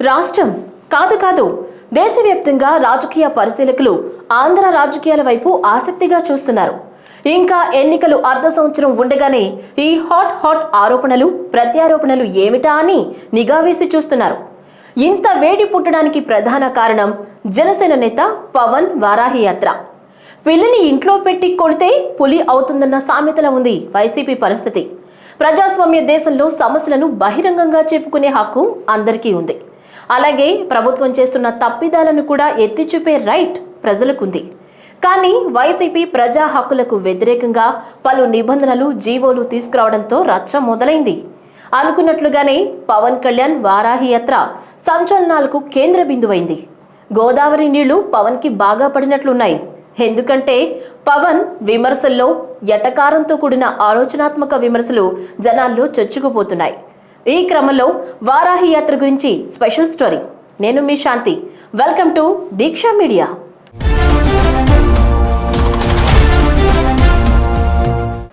రాష్ట్రం కాదు కాదు దేశవ్యాప్తంగా రాజకీయ పరిశీలకులు ఆంధ్ర రాజకీయాల వైపు ఆసక్తిగా చూస్తున్నారు. ఇంకా ఎన్నికలు అర్ధ సంవత్సరం ఉండగానే ఈ హాట్ హాట్ ఆరోపణలు ప్రత్యారోపణలు ఏమిటా అని నిఘా వేసి చూస్తున్నారు. ఇంత వేడి పుట్టడానికి ప్రధాన కారణం జనసేన నేత పవన్ వారాహి యాత్ర. పిల్లిని ఇంట్లో పెట్టి కొడితే పులి అవుతుందన్న సామెతల ఉంది వైసీపీ పరిస్థితి. ప్రజాస్వామ్య దేశంలో సమస్యలను బహిరంగంగా చెప్పుకునే హక్కు అందరికీ ఉంది. అలాగే ప్రభుత్వం చేస్తున్న తప్పిదాలను కూడా ఎత్తి చూపే రైట్ ప్రజలకుంది. కానీ వైసీపీ ప్రజా హక్కులకు వ్యతిరేకంగా పలు నిబంధనలు జీవోలు తీసుకురావడంతో రచ్చ మొదలైంది. అనుకున్నట్లుగానే పవన్ కళ్యాణ్ వారాహి యాత్ర సంచలనాలకు కేంద్ర బిందువైంది. గోదావరి నీళ్ళు పవన్కి బాగా పడినట్లున్నాయి. ఎందుకంటే పవన్ విమర్శల్లో ఎటకారంతో కూడిన ఆలోచనాత్మక విమర్శలు జనాల్లో చొచ్చుకుపోతున్నాయి. ఈ క్రమంలో వారాహి యాత్ర గురించి స్పెషల్ స్టోరీ. నేను మీ Shanti. Welcome to Deeksha media.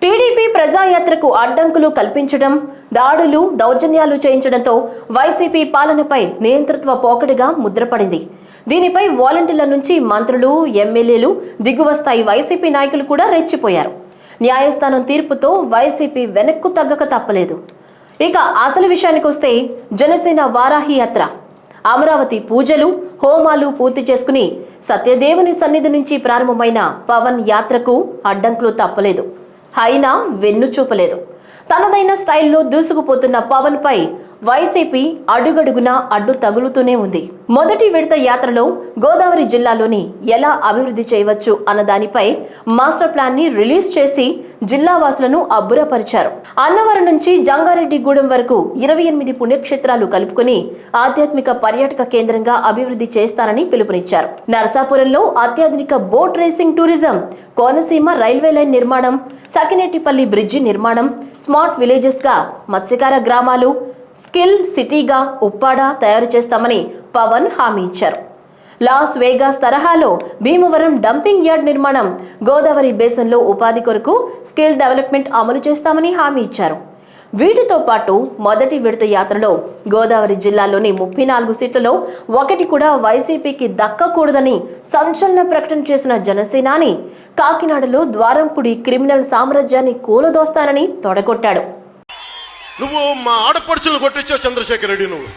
TDP ప్రజాయాత్రకు అడ్డంకులు కల్పించడం దాడులు దౌర్జన్యాలు చేయించడంతో వైసీపీ పాలనపై నియంతృత్వ పోకడిగా ముద్రపడింది. దీనిపై వాలంటీర్ల నుంచి మంత్రులు ఎమ్మెల్యేలు దిగువ స్థాయి వైసీపీ నాయకులు కూడా రెచ్చిపోయారు. న్యాయస్థానం తీర్పుతో వైసీపీ వెనక్కు తగ్గక తప్పలేదు. ఇక అసలు విషయానికి వస్తే జనసేన వారాహి యాత్ర. అమరావతి పూజలు హోమాలు పూర్తి చేసుకుని సత్యదేవుని సన్నిధి నుంచి ప్రారంభమైన పవన్ యాత్రకు అడ్డంకులు తప్పలేదు. అయినా వెన్ను చూపలేదు తనదైన స్టైల్లో దూసుకుపోతున్న పవన్ పై వైసీపీ అడుగడుగునా అడ్డు తగులుతూనే ఉంది. మొదటి విడత యాత్రలో గోదావరి జిల్లాలోని ఎలా అభివృద్ధి చేయవచ్చు అన్న దానిపై మాస్టర్ ప్లాన్ని రిలీజ్ చేసి జిల్లా వాసులను అబ్బురపరిచారు. అన్నవరం నుంచి జంగారెడ్డిగూడెం వరకు ఇరవై ఎనిమిది పుణ్యక్షేత్రాలు కలుపుకొని ఆధ్యాత్మిక పర్యాటక కేంద్రంగా అభివృద్ధి చేస్తారని పిలుపునిచ్చారు. నరసాపురంలో అత్యాధునిక boat racing tourism Konaseema railway line నిర్మాణం సకినేటిపల్లి బ్రిడ్జి నిర్మాణం స్మార్ట్ విలేజెస్గా మత్స్యకార గ్రామాలు స్కిల్ సిటీగా ఉప్పాడ తయారు చేస్తామని పవన్ హామీ ఇచ్చారు. లాస్ వేగాస్ తరహాలో భీమవరం డంపింగ్ యార్డ్ నిర్మాణం గోదావరి బేసన్లో ఉపాధి కొరకు స్కిల్ డెవలప్మెంట్ అమలు చేస్తామని హామీ ఇచ్చారు. వీటితో పాటు మొదటి విడత యాత్రలో గోదావరి జిల్లాలోని ముప్పై నాలుగు సీట్లలో ఒకటి కూడా వైసీపీకి దక్కకూడదని సంచలన ప్రకటన చేసిన జనసేనాని కాకినాడలో ద్వారంపుడి క్రిమినల్ సామ్రాజ్యాన్ని కూలదోస్తానని తొడగొట్టాడు. నువ్వు మా ఆడపడుచులు కొట్టించావు చంద్రశేఖర్ రెడ్డి నువ్వు.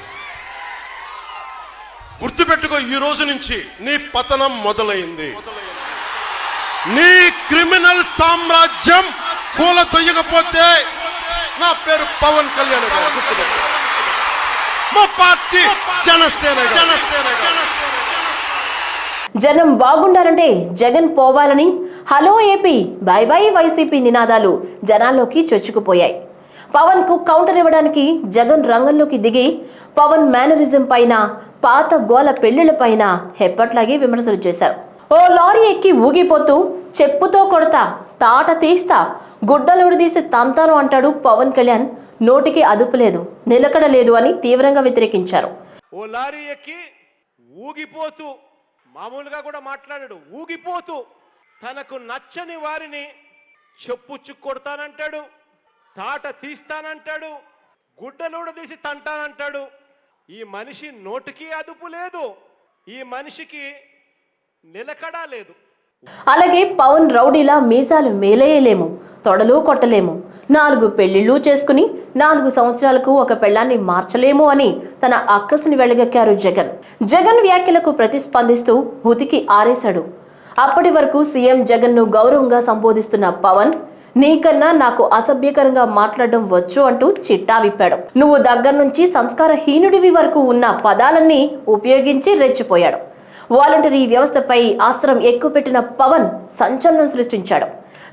గుర్తుపెట్టుకో ఈ రోజు నుంచి నీ పతనం మొదలైంది. నీ క్రిమినల్ సామ్రాజ్యం కూల తొయ్యకపోతే నా పేరు పవన్ కళ్యాణ్. మా పార్టీ జనసేన జనసేన జనం బాగుండాలంటే జగన్ పోవాలని hello AP bye bye YCP నినాదాలు జనాల్లోకి చొచ్చుకుపోయాయి. పవన్కు కౌంటర్ ఇవ్వడానికి జగన్ రంగంలోకి దిగి పవన్ మేనరిజం పైన పాత గోల పెళ్ళిళ్ళ పైన ఎప్పట్లాగే విమర్శలు చేశారు. ఓ లారీ ఎక్కి ఊగిపోతూ చెప్పుతో కొడతా తాట తీస్తా గుడ్డలోడి తీసి తంతాను అంటాడు పవన్ కళ్యాణ్. నోటికి అదుపు లేదు నిలకడ లేదు అని తీవ్రంగా వ్యతిరేకించారు. ఓ లారీ ఎక్కి ఊగిపోతూ మామూలుగా కూడా మాట్లాడాడు ఊగిపోతూ తనకు నచ్చని వారిని చెప్పు కొడతానంటాడు తాట తీస్తానంటాడు గుడ్డలోడు తీసి తంటానంటాడు. ఈ మనిషి నోటికి అదుపు లేదు ఈ మనిషికి నిలకడ లేదు. అలాగే పవన్ రౌడీలా మీసాలు మేలేయలేము తొడలు కొట్టలేము. నాలుగు పెళ్ళిళ్ళు చేసుకుని నాలుగు సంవత్సరాలకు ఒక పెళ్ళాన్ని మార్చలేము అని తన అక్కసుని వెళ్ళగక్కారు జగన్. జగన్ వ్యాఖ్యలకు ప్రతిస్పందిస్తూ ఉతికి ఆరేశాడు. అప్పటి వరకు సీఎం జగన్ను గౌరవంగా సంబోధిస్తున్న పవన్ నీకన్నా నాకు అసభ్యకరంగా మాట్లాడడం వచ్చు అంటూ చిట్టా విప్పాడు. నువ్వు దగ్గర నుంచి సంస్కార హీనుడివి వరకు ఉన్న పదాలన్నీ ఉపయోగించి రెచ్చిపోయాడు. వాలంటరీ వ్యవస్థపై ఆశరం ఎక్కువ పెట్టిన పవన్ సంచలనం సృష్టించాడు.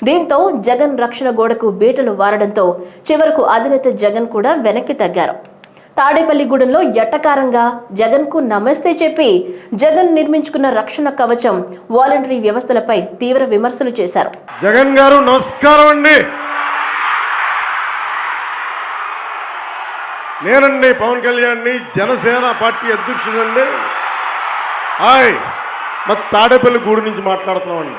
దీంతో జగన్ రక్షణ గోడకు బీటలు వారడంతో చివరకు అధినేత జగన్ కూడా వెనక్కి తగ్గారు. తాడేపల్లిగూడెంలో ఎట్టకారంగా జగన్కు నమస్తే చెప్పి జగన్ నిర్మించుకున్న రక్షణ కవచం వాలంటరీ వ్యవస్థలపై తీవ్ర విమర్శలు చేశారు. జగన్ గారు నమస్కారం అండి. నేనండి పవన్ కళ్యాణ్ని జనసేన పార్టీ అధ్యక్షుడండి హాయ్. మా తాడేపల్లి గూడు నుంచి మాట్లాడుతున్నామండి.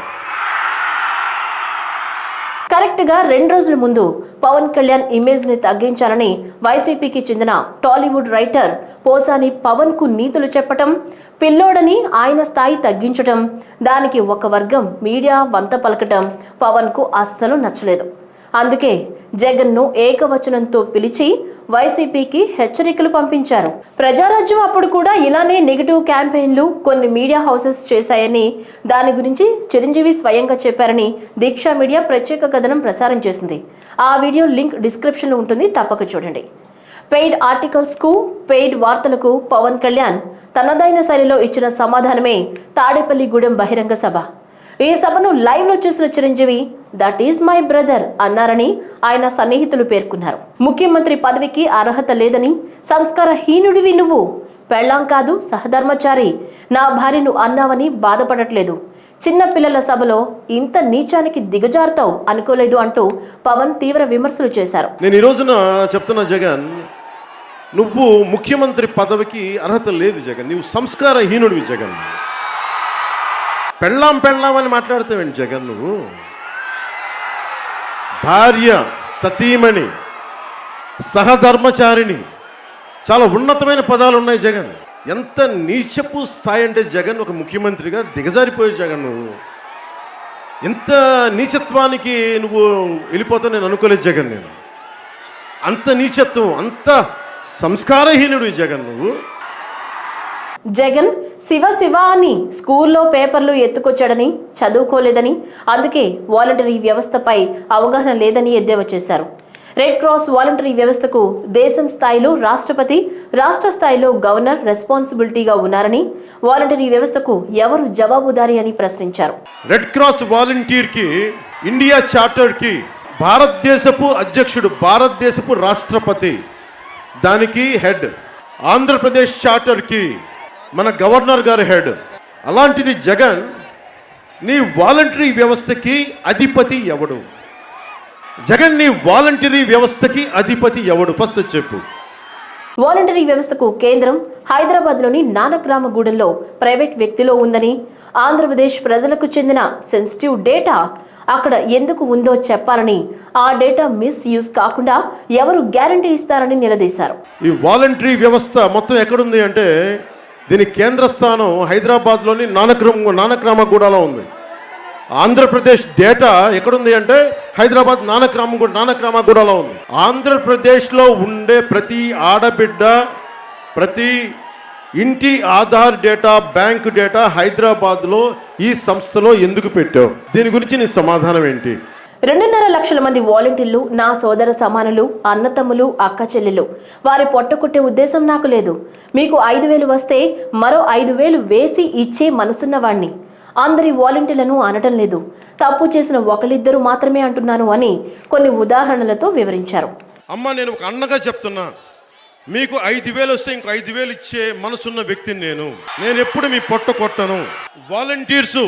కరెక్ట్గా రెండు రోజుల ముందు పవన్ కళ్యాణ్ ఇమేజ్ని తగ్గించాలని వైసీపీకి చెందిన టాలీవుడ్ రైటర్ పోసాని పవన్కు నీతులు చెప్పటం పిల్లోడని ఆయన స్థాయి తగ్గించటం దానికి ఒక వర్గం మీడియా వంత పలకటం పవన్కు అస్సలు నచ్చలేదు. అందుకే జగన్ను ఏకవచనంతో పిలిచి వైసీపీకి హెచ్చరికలు పంపించారు. ప్రజారాజ్యం అప్పుడు కూడా ఇలానే నెగిటివ్ క్యాంపెయిన్లు కొన్ని మీడియా హౌసెస్ చేశాయని దాని గురించి చిరంజీవి స్వయంగా చెప్పారని దీక్షా మీడియా ప్రత్యేక కథనం ప్రసారం చేసింది. ఆ వీడియో లింక్ డిస్క్రిప్షన్లో ఉంటుంది తప్పక చూడండి. పెయిడ్ ఆర్టికల్స్కు పెయిడ్ వార్తలకు పవన్ కళ్యాణ్ తనదైన శైలిలో ఇచ్చిన సమాధానమే తాడేపల్లిగూడెం బహిరంగ సభ. ఈ సభను లైవ్లో చూసిన Chiranjeevi that is my brother అన్నారని ఆయన సన్నిహితులు పేర్కొన్నారు. ముఖ్యమంత్రి పదవికి అర్హత లేదని సంస్కారహీనుడివి నువ్వు. పెళ్ళాం కాదు సహధర్మచారి. నా భార్యను అన్నావని బాధపడట్లేదు. చిన్న పిల్లల సభలో ఇంత నీచానికి దిగజారుతావు అనుకోలేదు అంటూ పవన్ తీవ్ర విమర్శలు చేశారు. నేను ఈ రోజున చెప్తున్నా జగన్ నువ్వు ముఖ్యమంత్రి పదవికి అర్హత లేదు జగన్. నువ్వు సంస్కార హీనుడివి జగన్. పెళ్ళాం పెళ్ళాం అని మాట్లాడతావేంటి జగన్ నువ్వు? భార్య సతీమణి సహధర్మచారిణి చాలా ఉన్నతమైన పదాలు ఉన్నాయి జగన్. ఎంత నీచపు స్థాయి అంటే జగన్ ఒక ముఖ్యమంత్రిగా దిగజారిపోయే జగన్ నువ్వు. ఇంత నీచత్వానికి నువ్వు వెళ్ళిపోతావు నేను అనుకోలేదు జగన్ నేను. అంత నీచత్వం అంత సంస్కారహీనుడు ఈ జగన్ నువ్వు. జగన్ శివ శివ అని స్కూల్లో పేపర్లు ఎత్తుకొచ్చాడని చదువుకోలేదని అందుకే వాలంటరీ వ్యవస్థపై అవగాహన లేదని ఎద్దేవా చేశారు. రెడ్ క్రాస్ వాలంటరీ వ్యవస్థకు దేశం స్థాయిలో రాష్ట్రపతి రాష్ట్ర స్థాయిలో గవర్నర్ రెస్పాన్సిబిలిటీగా ఉన్నారని వాలంటరీ వ్యవస్థకు ఎవరు జవాబుదారి అని ప్రశ్నించారు. రెడ్ క్రాస్ వాలంటీర్కి ఇండియా చార్టర్కి భారతదేశపు అధ్యక్షుడు భారతదేశపు రాష్ట్రపతి దానికి హెడ్. ఆంధ్రప్రదేశ్ చార్టర్కి మన గవర్నర్ గారి హెడ్. అలాంటిది జగన్ నీ వాలంటరీ వ్యవస్థకి అధిపతి ఎవడు? జగన్ నీ వాలంటరీ వ్యవస్థకి అధిపతి ఎవడు? ఫస్ట్ చెప్పు. వాలంటరీ వ్యవస్థకు కేంద్రం హైదరాబాద్లోని నానక్రామగూడెంలో ప్రైవేట్ వ్యక్తిలో ఉందని ఆంధ్రప్రదేశ్ ప్రజలకు చెందిన సెన్సిటివ్ డేటా అక్కడ ఎందుకు ఉందో చెప్పాలని ఆ డేటా మిస్ యూజ్ కాకుండా ఎవరు గ్యారంటీ ఇస్తారని నిలదీశారు. ఈ వాలంటరీ వ్యవస్థ మొత్తం ఎక్కడుంది అంటే దీని కేంద్ర స్థానం హైదరాబాద్లోని నానక్రమ నానక్రామగూడలో ఉంది. ఆంధ్రప్రదేశ్ డేటా ఎక్కడుంది అంటే హైదరాబాద్ నానక్రామగూడ నానక్రామగూడలో ఉంది. ఆంధ్రప్రదేశ్లో ఉండే ప్రతి ఆడబిడ్డ ప్రతి ఇంటి ఆధార్ డేటా బ్యాంక్ డేటా హైదరాబాద్లో ఈ సంస్థలో ఎందుకు పెట్టావు? దీని గురించి నీ సమాధానం ఏంటి? రెండున్నర లక్షల మంది వాలంటీర్లు నా సోదర సమానులు అన్నతమ్ములు అక్క చెల్లెలు. వారి పొట్టకుట్టే ఉద్దేశం నాకు లేదు. మీకు ఐదు వేలు వస్తే మరో ఐదు వేలు వేసి ఇచ్చే మనసున్నవాణ్ణి అందరి వాలంటీర్లను అనటం లేదు. తప్పు చేసిన ఒకళ్ళిద్దరు మాత్రమే అంటున్నాను అని కొన్ని ఉదాహరణలతో వివరించారు. అమ్మ నేను ఒక అన్నగా చెప్తున్నా. మీకు ఐదు వేలు వస్తే ఇంకో ఐదు వేలు ఇచ్చే మనసున్న వ్యక్తిని నేను. నేను ఎప్పుడు మీ పొట్ట కొట్టను. వాలంటీర్సు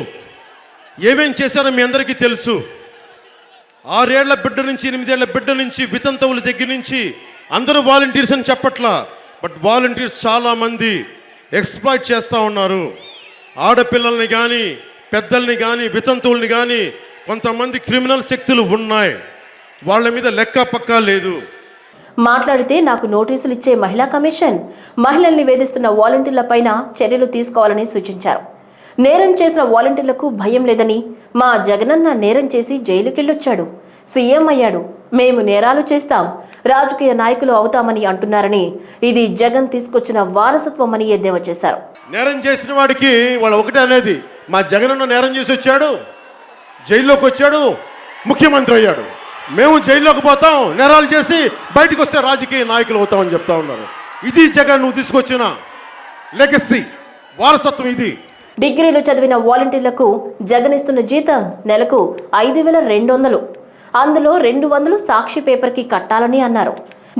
ఏమేం చేశారో మీ అందరికీ తెలుసు. ఆరేళ్ళ బిడ్డ నుంచి ఎనిమిదేళ్ళ బిడ్డ నుంచి వితంతువుల దగ్గర నుంచి అందరూ వాలంటీర్స్ అని చెప్పట్లా. బట్ వాలంటీర్స్ చాలామంది ఎక్స్ప్లాయిట్ చేస్తూ ఉన్నారు. ఆడపిల్లల్ని కానీ పెద్దల్ని కానీ వితంతువుల్ని కానీ కొంతమంది క్రిమినల్ శక్తులు ఉన్నాయి. వాళ్ళ మీద లెక్క పక్కా లేదు. మాట్లాడితే నాకు నోటీసులు ఇచ్చే మహిళా కమిషన్ మహిళల్ని వేధిస్తున్న వాలంటీర్లపైన చర్యలు తీసుకోవాలని సూచించారు. నేరం చేసిన వాలంటీర్లకు భయం లేదని మా జగనన్న నేరం చేసి జైలుకెళ్ళొచ్చాడు. సీఎం అయ్యాడు. మేము నేరాలు చేస్తాం. రాజకీయ నాయకులు అవుతామని అంటున్నారని. ఇది జగన్ తీసుకొచ్చిన వారసత్వమని ఎద్దేవా చేశారు. నేరం చేసిన వాడికి వాళ్ళు ఒకటే అనేది మా జగనన్న నేరం చేసి వచ్చాడు జైల్లోకి వచ్చాడు ముఖ్యమంత్రి అయ్యాడు. మేము జైల్లోకి పోతాం నేరాలు చేసి బయటకు వస్తే రాజకీయ నాయకులు అవుతామని చెప్తా ఉన్నారు. ఇది జగన్ నువ్వు తీసుకొచ్చిన లెగసీ వారసత్వం ఇది. డిగ్రీలు చదివిన వాలంటీర్లకు జగన్ ఇస్తున్న జీతం నెలకు ఐదు వేల రెండు వందలు. అందులో రెండు వందలు సాక్షి పేపర్కి కట్టాలని అన్నారు.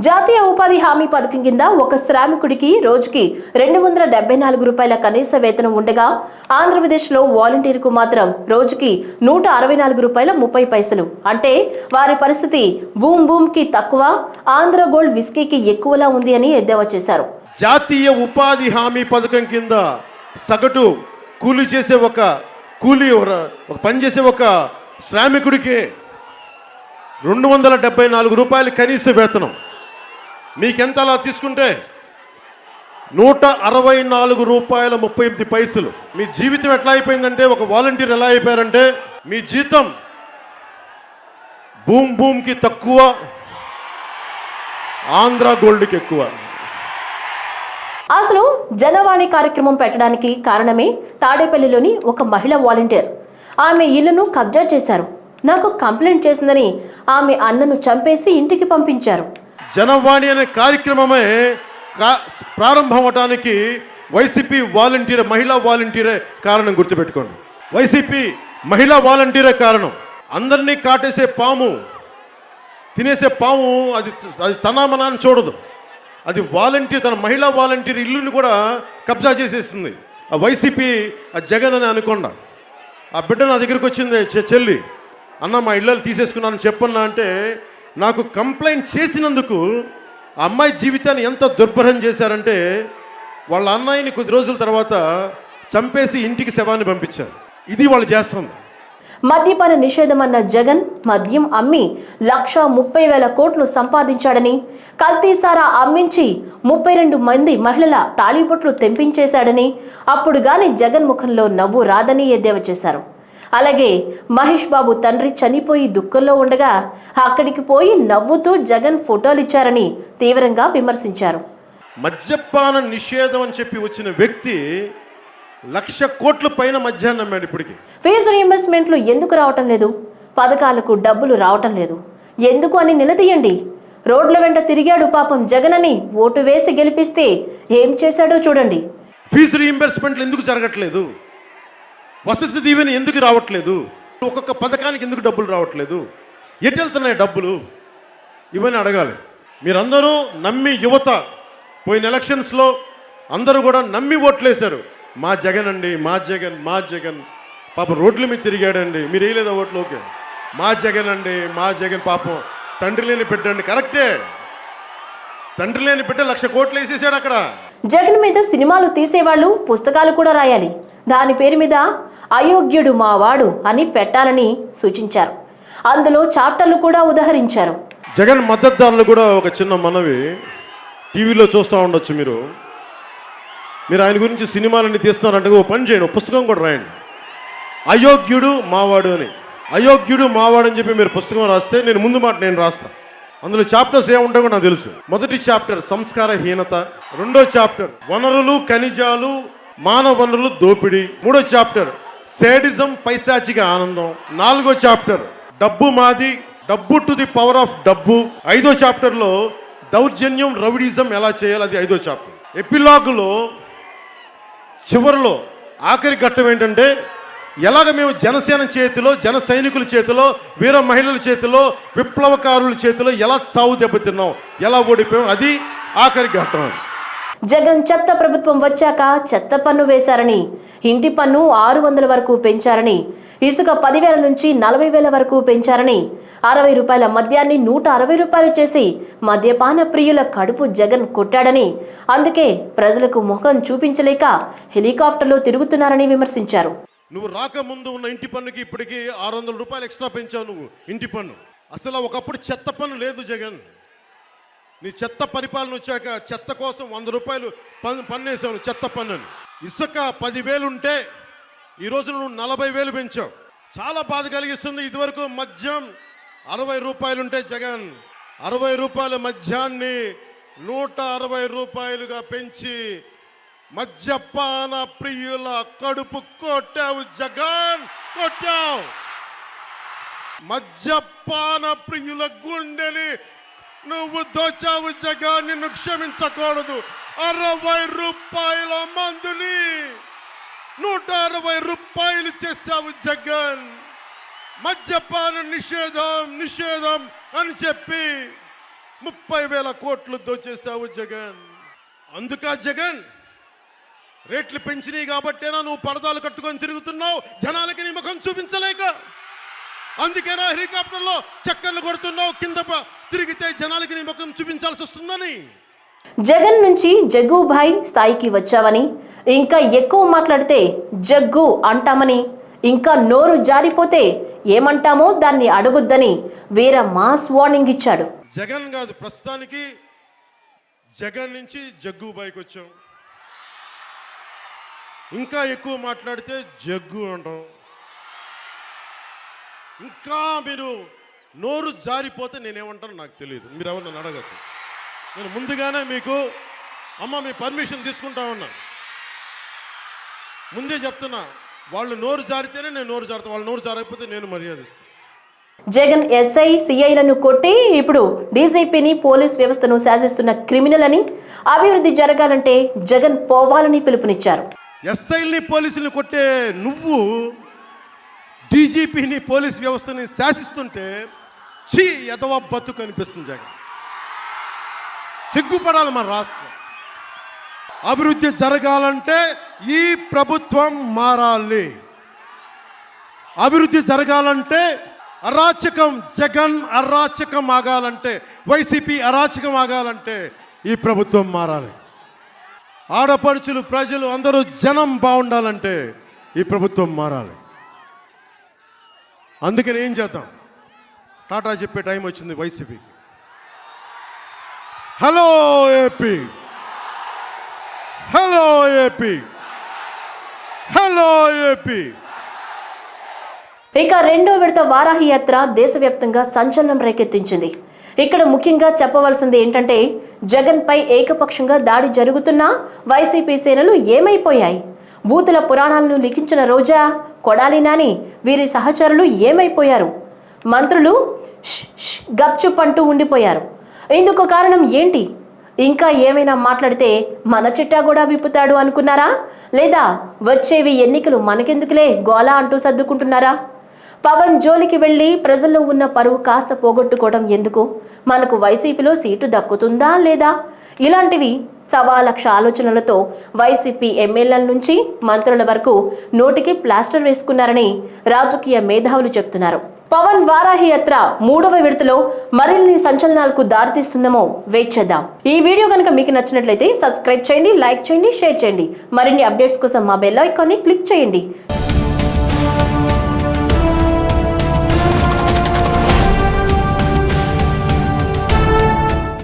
జాతీయ ఉపాధి హామీ పథకం కింద ఒక శ్రామికుడికి రోజుకి రెండు వందల డెబ్బై నాలుగు రూపాయల కనీస వేతనం ఉండగా ఆంధ్రప్రదేశ్లో వాలంటీర్కు మాత్రం రోజుకి నూట అరవై నాలుగు రూపాయల ముప్పై పైసలు. అంటే వారి పరిస్థితి బూమ్ బూమ్కి తక్కువ ఆంధ్ర గోల్డ్ విస్కీకి ఎక్కువలా ఉంది అని ఎద్దేవా చేశారు. జాతీయ ఉపాధి హామీ పథకం కింద సగటు కూలి చేసే ఒక కూలి ఒక పని చేసే ఒక శ్రామికుడికి రెండు వందల డెబ్బై నాలుగు రూపాయలు కనీస వేతనం. మీకెంత అలా తీసుకుంటే? నూట అరవై నాలుగు రూపాయల ముప్పై ఎనిమిది పైసలు. మీ జీవితం ఎట్లా అయిపోయిందంటే ఒక వాలంటీర్ ఎలా అయిపోయారంటే మీ జీతం భూమ్ భూమ్కి తక్కువ ఆంధ్ర గోల్డ్కి ఎక్కువ. అసలు జనవాణి కార్యక్రమం పెట్టడానికి కారణమే తాడేపల్లిలోని ఒక మహిళ వాలంటీర్. ఆమె ఇల్లును కబ్జా చేశారు. నాకు కంప్లైంట్ చేసిందని ఆమె అన్నను చంపేసి ఇంటికి పంపించారు. జనవాణి అనే కార్యక్రమమే కా- ప్రారంభం అవటానికి వైసీపీ వాలంటీర్ మహిళా వాలంటీరే కారణం గుర్తుపెట్టుకోండి. వైసీపీ మహిళా వాలంటీరే కారణం. అందరినీ కాటేసే పాము తినేసే పాము అది అది తనామనాన్ని చూడదు. అది వాలంటీర్ తన మహిళా వాలంటీర్ ఇల్లుని కూడా కబ్జా చేసేసింది. ఆ వైసీపీ ఆ జగన్ అని అనుకుండా. ఆ బిడ్డ నా దగ్గరికి వచ్చింది చె- చెల్లి. అన్న మా ఇళ్ళలు తీసేసుకున్నాను చెప్పన్నా అంటే నాకు కంప్లైంట్ చేసినందుకు అమ్మాయి జీవితాన్ని ఎంత దుర్భరం చేశారంటే వాళ్ళ అన్నయ్యని కొద్ది రోజుల తర్వాత చంపేసి ఇంటికి శవాన్ని పంపించారు. ఇది వాళ్ళు చేస్తుంది. మద్యపాన నిషేధం అన్న జగన్ మద్యం అమ్మి లక్ష ముప్పై వేల కోట్లు సంపాదించాడని కల్తీసారా అమ్మించి ముప్పై రెండు మంది మహిళల తాళిబొట్లు తెంపించేశాడని అప్పుడు గాని జగన్ ముఖంలో నవ్వు రాదని ఎద్దేవా చేశారు. అలాగే మహేష్ బాబు తండ్రి చనిపోయి దుఃఖంలో ఉండగా అక్కడికి పోయి నవ్వుతూ జగన్ ఫోటోలు ఇచ్చారని తీవ్రంగా విమర్శించారు. మద్యపాన నిషేధం అని చెప్పి వచ్చిన వ్యక్తి లక్ష కోట్ల పైన మద్యాన్ని అమ్మాడు ఇప్పటికి. ఫీజు రీయింబర్స్మెంట్లు ఎందుకు రావటం లేదు? పథకాలకు డబ్బులు రావటం లేదు. ఎందుకు అని నిలదీయండి. రోడ్ల వెంట తిరిగాడు పాపం జగన్ అని ఓటు వేసి గెలిపిస్తే ఏం చేశాడో చూడండి. ఫీజు రీయింబర్స్మెంట్లు ఎందుకు జరగట్లేదు? వసతి దీవెన ఎందుకు రావట్లేదు? ఒక్కొక్క పథకానికి ఎందుకు డబ్బులు రావట్లేదు? ఎటు వెళ్తున్నాయి డబ్బులు? ఇవన్నీ అడగాలి. మీరందరూ నమ్మి యువత పోయిన ఎలక్షన్స్లో అందరూ కూడా నమ్మి ఓట్లేశారు. మా జగన్ అండి మా జగన్ మా జగన్. పాపం రోడ్ల మీద తిరిగాడండి. మీరు వేయలేదు ఓట్లు ఓకే మా జగన్ అండి మా జగన్ పాపం. తండ్రి లేని బిడ్డండి కరెక్టే. తండ్రి లేని బిడ్డ లక్ష కోట్లు వేసేసాడు అక్కడ. జగన్ మీద సినిమాలు తీసేవాళ్ళు పుస్తకాలు కూడా రాయాలి. దాని పేరు మీద అయోగ్యుడు మావాడు అని పెట్టాలని సూచించారు. అందులో చాప్టర్లు కూడా ఉదహరించారు. జగన్ మద్దతుదారులు కూడా ఒక చిన్న మనవి టీవీలో చూస్తూ ఉండొచ్చు మీరు. మీరు ఆయన గురించి సినిమాలన్నీ తీస్తున్నారంటే ఓ పని చేయండి పుస్తకం కూడా రాయండి. అయోగ్యుడు మావాడు అని. అయోగ్యుడు మావాడు అని చెప్పి మీరు పుస్తకం రాస్తే నేను ముందు మాట నేను రాస్తాను అందులో చాప్టర్స్ ఏముంటాయో నాకు తెలుసు. మొదటి చాప్టర్ సంస్కారహీనత రెండో చాప్టర్ వనరులు ఖనిజాలు మానవ వనరులు దోపిడీ మూడో చాప్టర్ సేడిజం పైశాచిక ఆనందం నాలుగో చాప్టర్ డబ్బు మాది డబ్బు టు ది పవర్ ఆఫ్ డబ్బు. ఐదో చాప్టర్లో దౌర్జన్యం రౌడిజం ఎలా చేయాలి అది ఐదో చాప్టర్. ఎపిలాగ్లో చివరిలో ఆఖరి ఘట్టం ఏంటంటే ఎలాగ మేము జనసేన చేతిలో జన సైనికుల చేతిలో వీర మహిళల చేతిలో విప్లవకారుల చేతిలో ఎలా చావు దెబ్బతిన్నాం ఎలా ఓడిపోయాం అది ఆఖరి ఘట్టం. జగన్ చెత్త ప్రభుత్వం వచ్చాక చెత్త పన్ను వేశారని ఇంటి పన్ను ఆరు వందల వరకు పెంచారని ఇసుక పదివేల నుంచి నలభై వేల వరకు పెంచారని అరవై రూపాయల మద్యాన్ని నూట అరవై రూపాయలు చేసి మద్యపాన ప్రియుల కడుపు జగన్ కొట్టాడని అందుకే ప్రజలకు ముఖం చూపించలేక హెలికాప్టర్లో తిరుగుతున్నారని విమర్శించారు. నువ్వు రాకముందు ఉన్న ఇంటి పన్నుకి ఇప్పటికి ఆరు వందల రూపాయలు ఎక్స్ట్రా పెంచావు నువ్వు ఇంటి పన్ను. అసలు ఒకప్పుడు చెత్త పన్ను లేదు జగన్. నీ చెత్త పరిపాలన వచ్చాక చెత్త కోసం వంద రూపాయలు పన్ను పన్నేసావు చెత్త పన్నుని. ఇసుక పదివేలు ఉంటే ఈరోజు నువ్వు నలభై వేలు పెంచావు. చాలా బాధ కలిగిస్తుంది ఇదివరకు మద్యం అరవై రూపాయలు ఉంటే జగన్. అరవై రూపాయల మద్యాన్ని నూట అరవై రూపాయలుగా పెంచి మద్యపాన ప్రియుల కడుపు కొట్టావు జగన్ కొట్టావు. మద్యపాన ప్రియుల గుండెని నువ్వు దోచావు జగన్ నిన్ను క్షమించకూడదు. అరవై రూపాయల మందుని నూట అరవై రూపాయలు చేశావు జగన్. మద్యపాన నిషేధం నిషేధం అని చెప్పి ముప్పై వేల కోట్లు దోచేశావు జగన్. అందుకా జగన్? రేట్లు పెంచినాయి కాబట్టేనా నువ్వు పరదాలు కట్టుకొని తిరుగుతున్నావు? జనాలకి నీ ముఖం చూపించలేక. అందుకేనా హెలికాప్టర్లో చక్కర్లు కొడుతున్నావు? కింద తిరిగితే జనాలకి నీ ముఖం చూపించాల్సి వస్తుందని. జగన్ నుంచి జగ్గుభాయ్ స్థాయికి వచ్చావని ఇంకా ఎక్కువ మాట్లాడితే జగ్గు అంటామని ఇంకా నోరు జారిపోతే ఏమంటామో దాన్ని అడగొద్దని వీర మాస్ వార్నింగ్ ఇచ్చాడు. జగన్ కాదు ప్రస్తుతానికి జగన్ నుంచి జగ్గు బైక్ వచ్చాం. ఇంకా ఎక్కువ మాట్లాడితే జగ్గు అంటాం. ఇంకా మీరు నోరు జారిపోతే నేనేమంటానో నాకు తెలియదు. మీరు ఎవరు నన్ను అడగద్దు నేను ముందుగానే మీకు అమ్మ మీ పర్మిషన్ తీసుకుంటా ఉన్నా. ముందే చెప్తున్నా వాళ్ళు నోరు జారితేనే నేను నోరు జారుతా వాళ్ళు నోరు జారకపోతే నేను మర్యాద ఇస్తాను జగన్ ఎస్ఐ సిఐలను కొట్టి ఇప్పుడు డీజీపీని పోలీస్ వ్యవస్థను శాసిస్తున్న క్రిమినల్ అని అభివృద్ధి జరగాలంటే జగన్ పోవాలని పిలుపునిచ్చారు. ఎస్ఐల్ని పోలీసుల్ని కొట్టే నువ్వు డీజీపీని పోలీస్ వ్యవస్థని శాసిస్తుంటే చీ ఎదవ బతుకు అనిపిస్తుంది జగన్. సిగ్గుపడాలి మన రాష్ట్రం. అభివృద్ధి జరగాలంటే ఈ ప్రభుత్వం మారాలి. అభివృద్ధి జరగాలంటే అరాచకం జగన్ అరాచకం ఆగాలంటే వైసీపీ అరాచకం ఆగాలంటే ఈ ప్రభుత్వం మారాలి. ఆడపడుచులు ప్రజలు అందరూ జనం బాగుండాలంటే ఈ ప్రభుత్వం మారాలి. అందుకని ఏం చేద్దాం? టాటా చెప్పే టైం వచ్చింది వైసీపీకి hello AP! Hello AP! Hello AP! ఇక రెండో విడత వారాహి యాత్ర దేశవ్యాప్తంగా సంచలనం రేకెత్తించింది. ఇక్కడ ముఖ్యంగా చెప్పవలసింది ఏంటంటే జగన్ పై ఏకపక్షంగా దాడి జరుగుతున్నా వైసీపీ సేనలు ఏమైపోయాయి? బూతుల పురాణాలను లిఖించిన రోజా కొడాలి నాని వీరి సహచరులు ఏమైపోయారు? మంత్రులు ష్ గప్చుప్ అంటూ ఉండిపోయారు. ఇందుకు కారణం ఏంటి? ఇంకా ఏమైనా మాట్లాడితే మన చిట్టా కూడా విప్పుతాడు అనుకున్నారా? లేదా వచ్చేవి ఎన్నికలు మనకెందుకులే గోలా అంటూ సర్దుకుంటున్నారా? పవన్ జోలికి వెళ్ళి ప్రజల్లో ఉన్న పరువు కాస్త పోగొట్టుకోవడం ఎందుకు? మనకు వైసీపీలో సీటు దక్కుతుందా లేదా? ఇలాంటివి సవా లక్ష ఆలోచనలతో వైసీపీ ఎమ్మెల్యేల నుంచి మంత్రుల వరకు నోటికి ప్లాస్టర్ వేసుకున్నారని రాజకీయ మేధావులు చెప్తున్నారు. పవన్ వారాహి యాత్ర మూడవ విడతలో మరిన్ని సంచలనాలకు దారితీస్తుందేమో వెయిట్ చేద్దాం. ఈ వీడియో కనుక మీకు నచ్చినట్లయితే సబ్స్క్రైబ్ చేయండి లైక్ చేయండి షేర్ చేయండి. మరిన్ని అప్డేట్స్ కోసం మా బెల్ ఐకాన్ని క్లిక్ చేయండి.